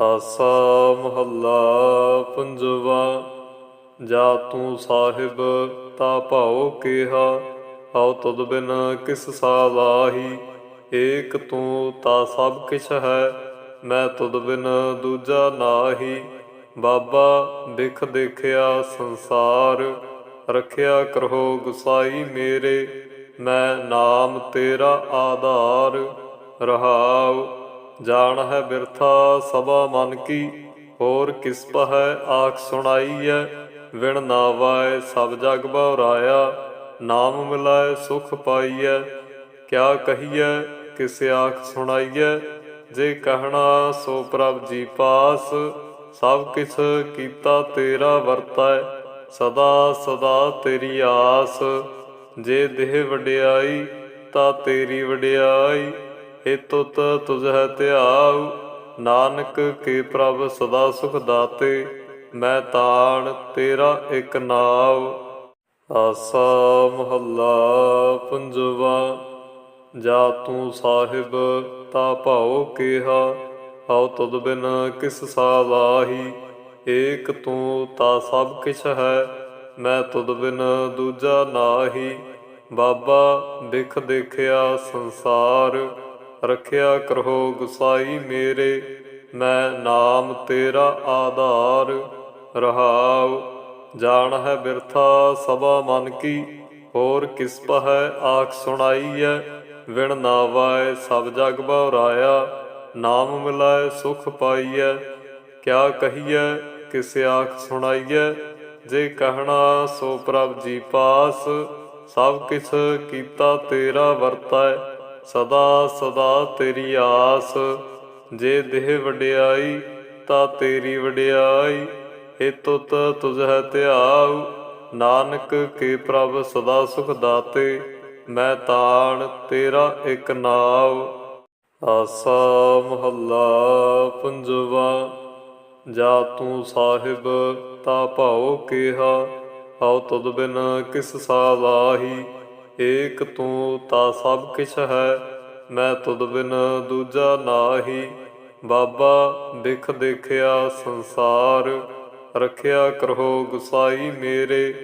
ਆਸਾ ਮਹੱਲਾ ਪੰਜਵਾ, ਜਾ ਤੂੰ ਸਾਹਿਬ ਤਾ ਭਾਉ ਕਿਹਾ, ਹਉ ਤੁਧ ਬਿਨ ਕਿਸ ਸਾਲਾਹੀ ਏਕ ਤੂੰ ਤਾ ਸਭ ਕਿਛ ਹੈ, ਮੈਂ ਤੁਧ ਬਿਨ ਦੂਜਾ ਨਾਹੀ। ਬਾਬਾ ਦੇਖ ਦੇਖਿਆ ਸੰਸਾਰ, ਰਖਿਆ ਕਰੋ ਗੁਸਾਈ ਮੇਰੇ, ਮੈਂ ਨਾਮ ਤੇਰਾ ਆਧਾਰ, ਰਹਾਉ ਜਾਣ ਹੈ ਬਿਰਥਾ ਸਭਾ ਮਨ ਕੀ, ਹੋਰ ਕਿਸ ਪਹੈ ਆਖ ਸੁਣਾਈਐ? ਵਿਣ ਨਾਵਾਏ ਸਭ ਜਗ ਬਉਰਾਇਆ ਨਾਮ ਮਿਲਾਏ ਸੁਖ ਪਾਈਐ। ਕਿਆ ਕਹੀਐ? ਕਿਸ ਆਖ ਸੁਣਾਈਐ? ਜੇ ਕਹਿਣਾ ਸੋ ਪ੍ਰਭ ਜੀ ਪਾਸ, ਸਭ ਕਿਛ ਕੀਤਾ ਤੇਰਾ ਵਰਤੈ, ਸਦਾ ਸਦਾ ਤੇਰੀ ਆਸ। ਜੇ ਦੇਹ ਵਡਿਆਈ, ਤਾਂ ਤੇਰੀ ਵਡਿਆਈ। ਏ ਤੁਤ ਤੁਝੈ ਧਿਆਉ, ਨਾਨਕ ਕੇ ਪ੍ਰਭ ਸਦਾ ਸੁਖ ਦਾਤੇ, ਮੈਂ ਤਾਣ ਤੇਰਾ ਇੱਕ ਨਾਉ। ਆਸਾ ਮਹੱਲਾ ਪੰਜਵਾ, ਜਾ ਤੂੰ ਸਾਹਿਬ ਤਾ ਭਾਉ ਕੀਹਾ ਹਉ ਤੁਧ ਬਿਨ ਕਿਸ ਸਾਲਾਹੀ ਏਕ ਤੂੰ ਤਾ ਸਭ ਕਿਛ ਹੈ, ਮੈਂ ਤੁਧ ਬਿਨ ਦੂਜਾ ਨਾਹੀ। ਬਾਬਾ, ਦੇਖ ਦੇਖਿਆ ਸੰਸਾਰ ਰਖਿਆ ਕਰੋ ਗੁਸਾਈ ਮੇਰੇ, ਮੈਂ ਨਾਮ ਤੇਰਾ ਆਧਾਰ ਰਹਾਉ। ਜਾਣ ਹੈ ਬਿਰਥਾ ਸਭਾ ਮਨ ਕੀ, ਹੋਰ ਕਿਸ ਪਹੈ ਆਖ ਸੁਣਾਈਐ। ਵਿਣ ਨਾਵਾਏ ਸਭ ਜਗ ਬਉਰਾਇਆ ਨਾਮ ਮਿਲਾਏ ਸੁਖ ਪਾਈਐ। ਕਿਆ ਕਹੀਐ, ਕਿਸ ਆਖ ਸੁਣਾਈਐ। ਜੇ ਕਹਿਣਾ ਸੋ ਪ੍ਰਭ ਜੀ ਪਾਸ, ਸਭ ਕਿਛ ਕੀਤਾ ਤੇਰਾ ਵਰਤੈ। ਸਦਾ ਸਦਾ ਤੇਰੀ ਆਸ। ਜੇ ਦੇਹ ਵਡਿਆਈ, ਤਾਂ ਤੇਰੀ ਵਡਿਆਈ। ਏ ਤੁਤ ਤੁਝੈ ਧਿਆਉ, ਨਾਨਕ ਕੇ ਪ੍ਰਭ ਸਦਾ ਸੁਖ ਦਾਤੇ। ਮੈਂ ਤਾਣ, ਤੇਰਾ ਇੱਕ ਨਾਉ। ਆਸਾ ਮਹੱਲਾ ਪੰਜਵਾ, ਜਾ ਤੂੰ ਸਾਹਿਬ, ਤਾ ਭਾਉ ਕਿਹਾ। ਹਉ ਤੁਧ ਬਿਨ ਕਿਸ ਸਾਲਾਹੀ ਏਕ ਤੂੰ ਤਾ ਸਭ ਕਿਛ ਹੈ, ਮੈਂ ਤੁਧ ਬਿਨ ਦੂਜਾ ਨਾਹੀ। ਬਾਬਾ ਦੇਖ ਦੇਖਿਆ ਸੰਸਾਰ, ਰਖਿਆ ਕਰੋ ਗੁਸਾਈ ਮੇਰੇ,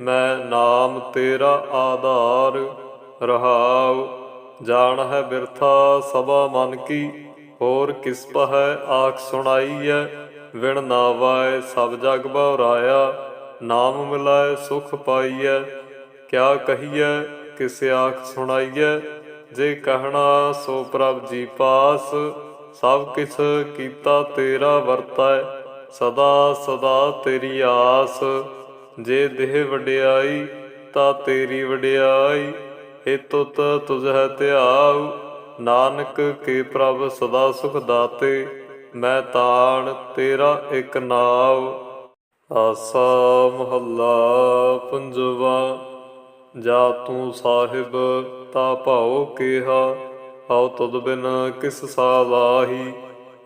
ਮੈਂ ਨਾਮ ਤੇਰਾ ਆਧਾਰ। ਰਹਾਉ, ਜਾਣ ਹੈ ਬਿਰਥਾ ਸਭਾ ਮਨ ਕੀ, ਹੋਰ ਕਿਸ ਪਹੈ ਆਖ ਸੁਣਾਈਐ। ਵਿਣ ਨਾਵਾਏ ਸਭ ਜਗ ਬਉਰਾਇਆ ਨਾਮ ਮਿਲਾਏ ਸੁਖ ਪਾਈਐ। ਕਿਆ ਕਹੀਐ ਕਿਸ ਆਖ ਸੁਣਾਈਐ, ਜੇ ਕਹਿਣਾ ਸੋ ਪ੍ਰਭ ਜੀ ਪਾਸ। ਸਭ ਕਿਛ ਕੀਤਾ ਤੇਰਾ ਵਰਤੈ, ਸਦਾ ਸਦਾ ਤੇਰੀ ਆਸ। ਜੇ ਦੇਹ ਵਡਿਆਈ, ਤਾਂ ਤੇਰੀ ਵਡਿਆਈ। ਏ ਤੁਤ ਤੁਝੈ ਧਿਆਉ, ਨਾਨਕ ਕੇ ਪ੍ਰਭ ਸਦਾ ਸੁਖ ਦਾਤੇ। ਮੈਂ ਤਾਣ ਤੇਰਾ ਇੱਕ ਨਾਉ। ਆਸਾ ਮਹੱਲਾ ਪੰਜਵਾ। ਜਾ ਤੂੰ ਸਾਹਿਬ ਤਾ ਭਾਉ ਕੀਹਾ ਹਉ ਤੁਧ ਬਿਨ ਕਿਸ ਸਾਲਾਹੀ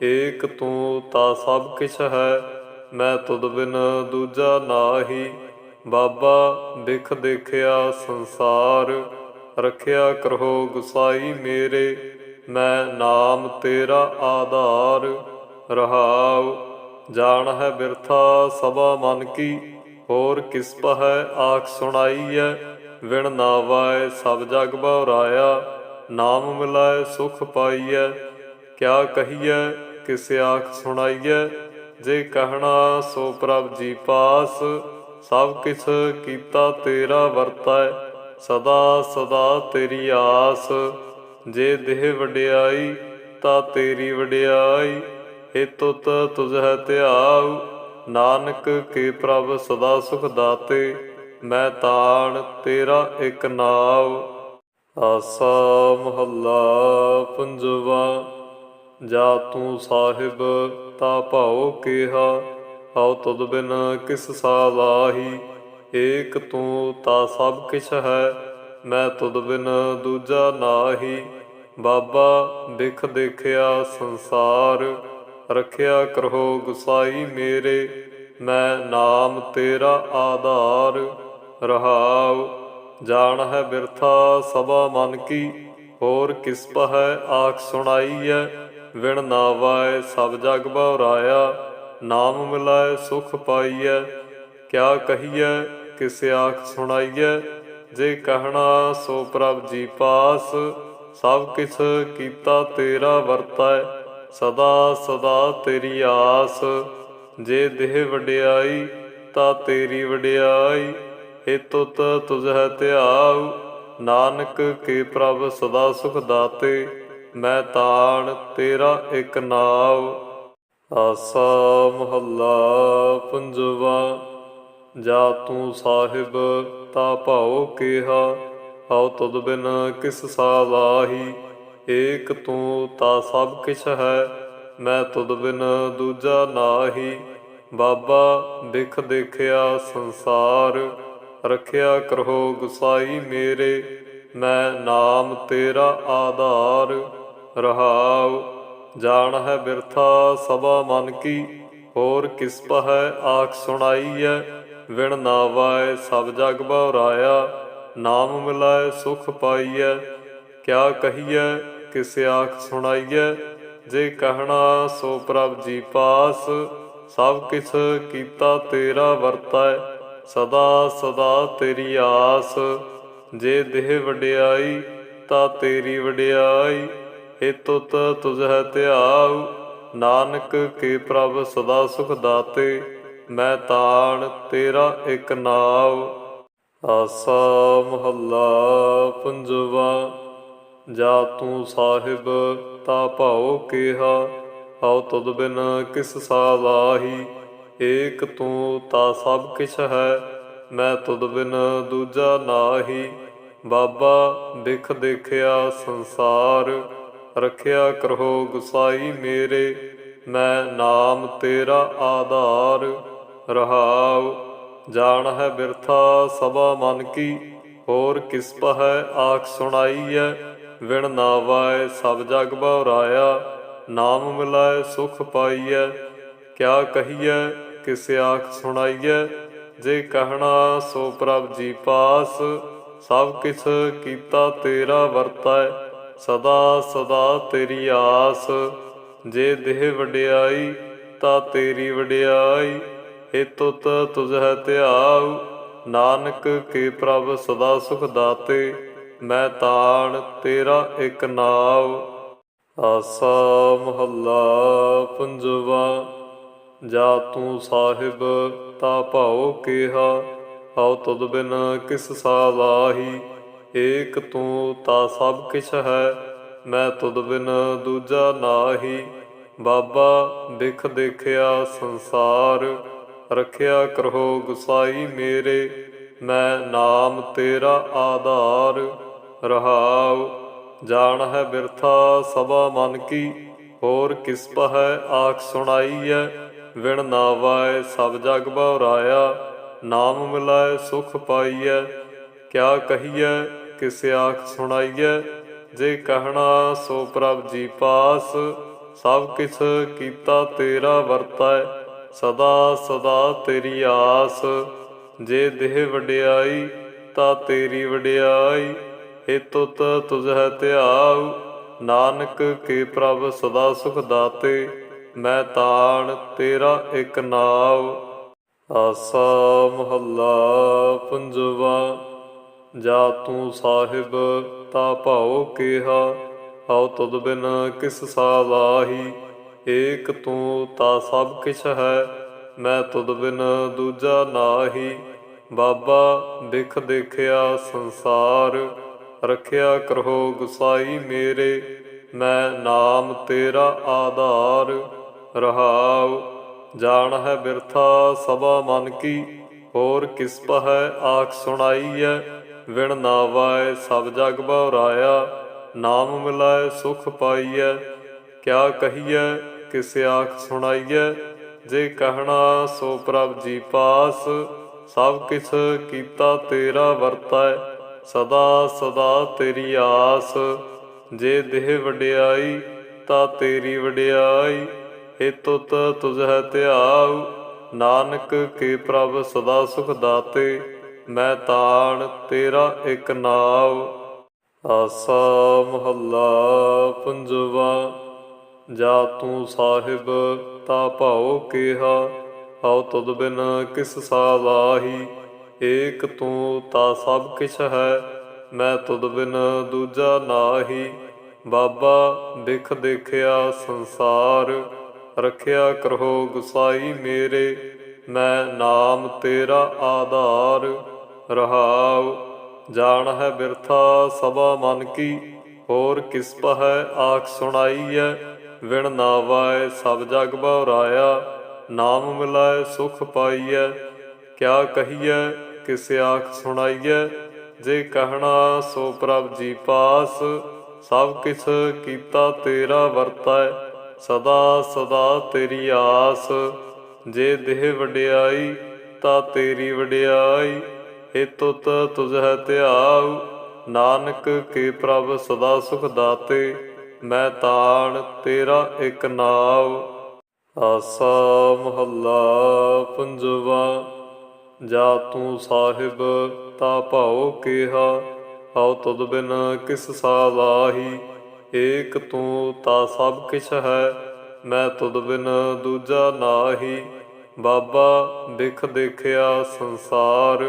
ਏਕ ਤੂੰ ਤਾ ਸਭ ਕਿਛ ਹੈ, ਮੈਂ ਤੁਧ ਬਿਨ ਦੂਜਾ ਨਾਹੀ। ਬਾਬਾ ਦੇਖ ਦੇਖਿਆ ਸੰਸਾਰ, ਰਖਿਆ ਕਰੋ ਗੁਸਾਈ ਮੇਰੇ। ਮੈਂ ਨਾਮ ਤੇਰਾ ਆਧਾਰ, ਰਹਾਉ, ਜਾਣ ਹੈ ਬਿਰਥਾ ਸਭਾ ਮਨ ਕੀ। ਹੋਰ ਕਿਸ ਪਹੈ ਆਖ ਸੁਣਾਈ ਹੈ ਵਿਣ ਨਾਵਾਏ ਸਭ ਜਗ ਬਉਰਾਇਆ ਨਾਮ ਮਿਲਾਏ ਸੁਖ ਪਾਈਐ। ਕਿਆ ਕਹੀਐ, ਕਿਸ ਆਖ ਸੁਣਾਈਐ, ਜੇ ਕਹਿਣਾ ਸੋ ਪ੍ਰਭ ਜੀ ਪਾਸ। ਸਭ ਕਿਛ ਕੀਤਾ ਤੇਰਾ ਵਰਤੈ, ਸਦਾ ਸਦਾ ਤੇਰੀ ਆਸ। ਜੇ ਦੇਹ ਵਡਿਆਈ, ਤਾ ਤੇਰੀ ਵਡਿਆਈ। ਏ ਤੁਤ ਤੁਝੈ ਧਿਆਉ, ਨਾਨਕ ਕੇ ਪ੍ਰਭ ਸਦਾ ਸੁਖ ਦਾਤੇ। ਮੈਂ ਤਾਣ ਤੇਰਾ ਇੱਕ ਨਾਮ ਆਸਾ ਮਹੱਲਾ ਪੰਜਵਾ। ਜਾ ਤੂੰ ਸਾਹਿਬ, ਤਾ ਭਾਉ ਕਿਹਾ ਹਉ ਤੁਧ ਬਿਨ ਕਿਸ ਸਾਲਾਹੀ ਏਕ ਤੂੰ, ਤਾ ਸਭ ਕਿਛ ਹੈ, ਮੈਂ ਤੁਧ ਬਿਨ ਦੂਜਾ ਨਾਹੀ। ਬਾਬਾ ਦੇਖ ਦੇਖਿਆ ਸੰਸਾਰ, ਰਖਿਆ ਕਰੋ ਗੁਸਾਈ ਮੇਰੇ। ਮੈਂ ਨਾਮ ਤੇਰਾ ਆਧਾਰ। ਰਹਾਉ ਜਾਣ ਹੈ ਬਿਰਥਾ ਸਭਾ ਮਨ ਕੀ, ਹੋਰ ਕਿਸ ਪਹੈ ਆਖ ਸੁਣਾਈਐ, ਵਿਣ ਨਾਵਾਏ ਸਭ ਜਗ ਬਉਰਾਇਆ ਨਾਮ ਮਿਲਾਏ ਸੁਖ ਪਾਈਐ, ਕਿਆ ਕਹੀਐ, ਕਿਸ ਆਖ ਸੁਣਾਈਐ, ਜੇ ਕਹਿਣਾ ਸੋ ਪ੍ਰਭ ਜੀ ਪਾਸ, ਸਭ ਕਿਛ ਕੀਤਾ ਤੇਰਾ ਵਰਤੈ, ਸਦਾ ਸਦਾ ਤੇਰੀ ਆਸ, ਜੇ ਦੇਹ ਵਡਿਆਈ, ਤਾਂ ਤੇਰੀ ਵਡਿਆਈ ਏ ਤੁਤ ਹੈ ਧਿਆਉ, ਨਾਨਕ ਕੇ ਪ੍ਰਭ ਸਦਾ ਸੁਖ ਦਾਤੇ, ਮੈਂ ਤਾਣ ਤੇਰਾ ਇੱਕ ਨਾਉ। ਆਸਾ ਮਹੱਲਾ ਪੰਜਵਾ, ਜਾ ਤੂੰ ਸਾਹਿਬ ਤਾ ਭਾਉ ਕੀਹਾ, ਹਉ ਤੁਧ ਬਿਨ ਕਿਸ ਸਾਲਾਹੀ ਏਕ ਤੂੰ ਤਾ ਸਭ ਕਿਛ ਹੈ, ਮੈਂ ਤੁਧ ਬਿਨ ਦੂਜਾ ਨਾਹੀ। ਬਾਬਾ ਵਿਖ ਦੇਖਿਆ ਸੰਸਾਰ ਰੱਖਿਆ ਕਰੋ ਗੁਸਾਈ ਮੇਰੇ, ਮੈਂ ਨਾਮ ਤੇਰਾ ਆਧਾਰ ਰਹਾਉ। ਜਾਣ ਹੈ ਬਿਰਥਾ ਸਭਾ ਮਨ ਕੀ, ਹੋਰ ਕਿਸ ਪਹੈ ਆਖ ਸੁਣਾਈਐ। ਵਿਣ ਨਾਵਾਏ ਸਭ ਜਗ ਬਉਰਾਇਆ ਨਾਮ ਮਿਲਾਏ ਸੁਖ ਪਾਈਐ। ਕਿਆ ਕਹੀਐ, ਕਿਸ ਆਖ ਸੁਣਾਈਐ। ਜੇ ਕਹਿਣਾ ਸੋ ਪ੍ਰਭ ਜੀ ਪਾਸ, ਸਭ ਕਿਛ ਕੀਤਾ ਤੇਰਾ ਵਰਤੈ। ਸਦਾ ਸਦਾ ਤੇਰੀ ਆਸ। ਜੇ ਦੇਹ ਵਡਿਆਈ, ਤਾਂ ਤੇਰੀ ਵਡਿਆਈ। ਏ ਤੁਤ ਹੈ ਧਿਆਉ, ਨਾਨਕ ਕੇ ਪ੍ਰਭ ਸਦਾ ਸੁਖ ਦਾਤੇ। ਮੈਂ ਤਾਣ ਤੇਰਾ ਇੱਕ ਨਾਉ। ਆਸਾ ਮਹੱਲਾ ਪੰਜਵਾ, ਜਾ ਤੂੰ ਸਾਹਿਬ ਤਾ ਭਾਉ ਕਿਹਾ। ਹਉ ਤੁਧ ਬਿਨ ਕਿਸ ਸਾਲਾਹੀ ਏਕ ਤੂੰ ਤਾ ਸਭ ਕਿਛ ਹੈ, ਮੈਂ ਤੁਧ ਬਿਨ ਦੂਜਾ ਨਾਹੀ। ਬਾਬਾ ਵਿਖ ਦੇਖਿਆ ਸੰਸਾਰ, ਰੱਖਿਆ ਕਰੋ ਗੁਸਾਈ ਮੇਰੇ, ਮੈਂ ਨਾਮ ਤੇਰਾ ਆਧਾਰ। ਰਹਾਉ, ਜਾਣ ਹੈ ਬਿਰਥਾ ਸਭਾ ਮਨ ਕੀ, ਹੋਰ ਕਿਸ ਪਹੈ ਆਖ ਸੁਣਾਈਐ। ਵਿਣ ਨਾਵਾਏ ਸਭ ਜਗ ਬਉਰਾਇਆ ਨਾਮ ਮਿਲਾਏ ਸੁਖ ਪਾਈਐ। ਕਿਆ ਕਹੀਐ ਕਿਸ ਆਖ ਸੁਣਾਈਐ, ਜੇ ਕਹਿਣਾ ਸੋ ਪ੍ਰਭ ਜੀ ਪਾਸ, ਸਭ ਕਿਛ ਕੀਤਾ ਤੇਰਾ ਵਰਤੈ, ਸਦਾ ਸਦਾ ਤੇਰੀ ਆਸ। ਜੇ ਦੇਹ ਵਡਿਆਈ, ਤਾਂ ਤੇਰੀ ਵਡਿਆਈ ਏ ਤੁਤ ਹੈ ਧਿਆਉ। ਨਾਨਕ ਕੇ ਪ੍ਰਭ ਸਦਾ ਸੁਖ ਦਾਤੇ, ਮੈਂ ਤਾਣ ਤੇਰਾ ਇੱਕ ਨਾਉ। ਆਸਾ ਮਹੱਲਾ ਪੰਜਵਾ। ਜਾ ਤੂੰ ਸਾਹਿਬ ਤਾ ਭਾਉ ਕੀਹਾ ਹਉ ਤੁਧ ਬਿਨ ਕਿਸ ਸਾਲਾਹੀ ਏਕ ਤੂੰ ਤਾ ਸਭ ਕਿਛ ਹੈ, ਮੈਂ ਤੁਧ ਬਿਨ ਦੂਜਾ ਨਾਹੀ। ਬਾਬਾ ਵਿਖ ਦੇਖਿਆ ਸੰਸਾਰ, ਰੱਖਿਆ ਕਰੋ ਗੁਸਾਈ ਮੇਰੇ। ਮੈਂ ਨਾਮ ਤੇਰਾ ਆਧਾਰ, ਰਹਾਉ, ਜਾਣ ਹੈ ਬਿਰਥਾ ਸਭਾ ਮਨ ਕੀ। ਹੋਰ ਕਿਸ ਪਹੈ ਆਖ ਸੁਣਾਈ ਹੈ ਵਿਣ ਨਾਵਾਏ ਸਭ ਜਗ ਬਉਰਾਇਆ ਨਾਮ ਮਿਲਾਏ ਸੁਖ ਪਾਈਐ। ਕਿਆ ਕਹੀਐ, ਕਿਸ ਆਖ ਸੁਣਾਈਐ, ਜੇ ਕਹਿਣਾ ਸੋ ਪ੍ਰਭ ਜੀ ਪਾਸ। ਸਭ ਕਿਛ ਕੀਤਾ ਤੇਰਾ ਵਰਤੈ, ਸਦਾ ਸਦਾ ਤੇਰੀ ਆਸ। ਜੇ ਦੇਹ ਵਡਿਆਈ, ਤਾ ਤੇਰੀ ਵਡਿਆਈ ਏ ਤੁਤ ਹੈ ਧਿਆਉ। ਨਾਨਕ ਕੇ ਪ੍ਰਭ ਸਦਾ ਸੁਖ ਦਾਤੇ। ਮੈਂ ਤਾਣ ਤੇਰਾ ਇੱਕ ਨਾਮ ਆਸਾ ਮਹੱਲਾ ਪੰਜਵਾ। ਜਾ ਤੂੰ ਸਾਹਿਬ, ਤਾ ਭਾਉ ਕਿਹਾ, ਹਉ ਤੁਧ ਬਿਨ ਕਿਸ ਸਾਲਾਹੀ ਏਕ ਤੂੰ, ਤਾ ਸਭ ਕਿਛ ਹੈ, ਮੈਂ ਤੁਧ ਬਿਨ ਦੂਜਾ ਨਾਹੀ। ਬਾਬਾ ਵਿਖ ਦੇਖਿਆ ਸੰਸਾਰ, ਰੱਖਿਆ ਕਰੋ ਗੁਸਾਈ ਮੇਰੇ। ਮੈਂ ਨਾਮ ਤੇਰਾ ਆਧਾਰ। ਰਹਾਉ ਜਾਣ ਹੈ ਬਿਰਥਾ ਸਭਾ ਮਨ ਕੀ, ਹੋਰ ਕਿਸ ਪਹੈ ਆਖ ਸੁਣਾਈਐ, ਵਿਣ ਨਾਵਾਏ ਸਭ ਜਗ ਬਉਰਾਇਆ ਨਾਮ ਮਿਲਾਏ ਸੁਖ ਪਾਈਐ, ਕਿਆ ਕਹੀਐ, ਕਿਸ ਆਖ ਸੁਣਾਈਐ, ਜੇ ਕਹਿਣਾ ਸੋ ਪ੍ਰਭ ਜੀ ਪਾਸ, ਸਭ ਕਿਛ ਕੀਤਾ ਤੇਰਾ ਵਰਤੈ, ਸਦਾ ਸਦਾ ਤੇਰੀ ਆਸ, ਜੇ ਦੇਹ ਵਡਿਆਈ, ਤਾਂ ਤੇਰੀ ਵਡਿਆਈ ਏ ਤੁਤ ਹੈ ਧਿਆਉ, ਨਾਨਕ ਕੇ ਪ੍ਰਭ ਸਦਾ ਸੁਖ ਦਾਤੇ, ਮੈਂ ਤਾਣ ਤੇਰਾ ਇੱਕ ਨਾਉ। ਆਸਾ ਮਹੱਲਾ ਪੰਜਵਾ, ਜਾ ਤੂੰ ਸਾਹਿਬ ਤਾ ਭਾਉ ਕੀਹਾ, ਹਉ ਤੁਧ ਬਿਨ ਕਿਸ ਸਾਲਾਹੀ ਏਕ ਤੂੰ ਤਾ ਸਭ ਕਿਛ ਹੈ, ਮੈਂ ਤੁਧ ਬਿਨ ਦੂਜਾ ਨਾਹੀ। ਬਾਬਾ ਬਿਖ ਦੇਖਿਆ ਸੰਸਾਰ ਰੱਖਿਆ ਕਰੋ ਗੁਸਾਈ ਮੇਰੇ, ਮੈਂ ਨਾਮ ਤੇਰਾ ਆਧਾਰ ਰਹਾਉ। ਜਾਣ ਹੈ ਬਿਰਥਾ ਸਭਾ ਮਨ ਕੀ, ਹੋਰ ਕਿਸ ਪਹੈ ਆਖ ਸੁਣਾਈਐ। ਵਿਣ ਨਾਵਾਏ ਸਭ ਜਗ ਬਉਰਾਇਆ ਨਾਮ ਮਿਲਾਏ ਸੁਖ ਪਾਈਐ। ਕਿਆ ਕਹੀਐ, ਕਿਸ ਆਖ ਸੁਣਾਈਐ। ਜੇ ਕਹਿਣਾ ਸੋ ਪ੍ਰਭ ਜੀ ਪਾਸ, ਸਭ ਕਿਛ ਕੀਤਾ ਤੇਰਾ ਵਰਤੈ। ਸਦਾ ਸਦਾ ਤੇਰੀ ਆਸ। ਜੇ ਦੇਹ ਵਡਿਆਈ, ਤਾਂ ਤੇਰੀ ਵਡਿਆਈ। ਏ ਤੁਤ ਤੁਝੈ ਧਿਆਉ। ਨਾਨਕ ਕੇ ਪ੍ਰਭ ਸਦਾ ਸੁਖ ਦਾਤੇ। ਮੈਂ ਤਾਣ, ਤੇਰਾ ਇੱਕ ਨਾਉ। ਆਸਾ ਮਹੱਲਾ ਪੰਜਵਾ। ਜਾ ਤੂੰ ਸਾਹਿਬ, ਤਾ ਭਾਉ ਕੀਹਾ। ਹਉ ਤੁਧ ਬਿਨ ਕਿਸ ਸਾਲਾਹੀ ਏਕ ਤੂੰ ਤਾ ਸਭ ਕਿਛ ਹੈ, ਮੈਂ ਤੁਧ ਬਿਨ ਦੂਜਾ ਨਾਹੀ। ਬਾਬਾ ਬਿਖ ਦੇਖਿਆ ਸੰਸਾਰ,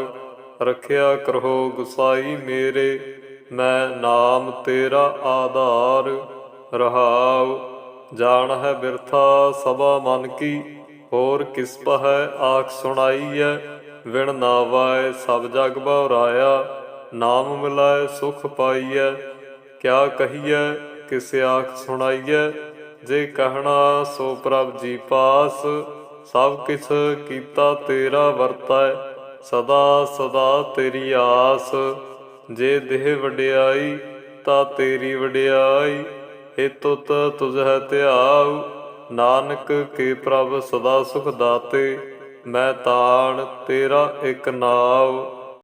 ਰੱਖਿਆ ਕਰੋ ਗੁਸਾਈ ਮੇਰੇ। ਮੈਂ ਨਾਮ ਤੇਰਾ ਆਧਾਰ, ਰਹਾਉ, ਜਾਣ ਹੈ ਬਿਰਥਾ ਸਭਾ ਮਨ ਕੀ। ਹੋਰ ਕਿਸ ਪਹੈ ਆਖ ਸੁਣਾਈਐ, ਵਿਣ ਨਾਵਾਏ ਸਭ ਜਗ ਬਉਰਾਇਆ ਨਾਮ ਮਿਲਾਏ ਸੁਖ ਪਾਈਐ, ਕਿਆ ਕਹੀਐ ਕਿਸੇ ਆਖ ਸੁਣਾਈਐ, ਜੇ ਕਹਿਣਾ ਸੋ ਪ੍ਰਭ ਜੀ ਪਾਸ, ਸਭ ਕਿਛ ਕੀਤਾ ਤੇਰਾ ਵਰਤੈ, ਸਦਾ ਸਦਾ ਤੇਰੀ ਆਸ। ਜੇ ਦੇਹ ਵਡਿਆਈ, ਤਾਂ ਤੇਰੀ ਵਡਿਆਈ ਏ ਤੁਤ ਹੈ ਧਿਆਉ। ਨਾਨਕ ਕੇ ਪ੍ਰਭ ਸਦਾ ਸੁਖ ਦਾਤੇ, ਮੈਂ ਤਾਣ ਤੇਰਾ ਇੱਕ ਨਾਉ।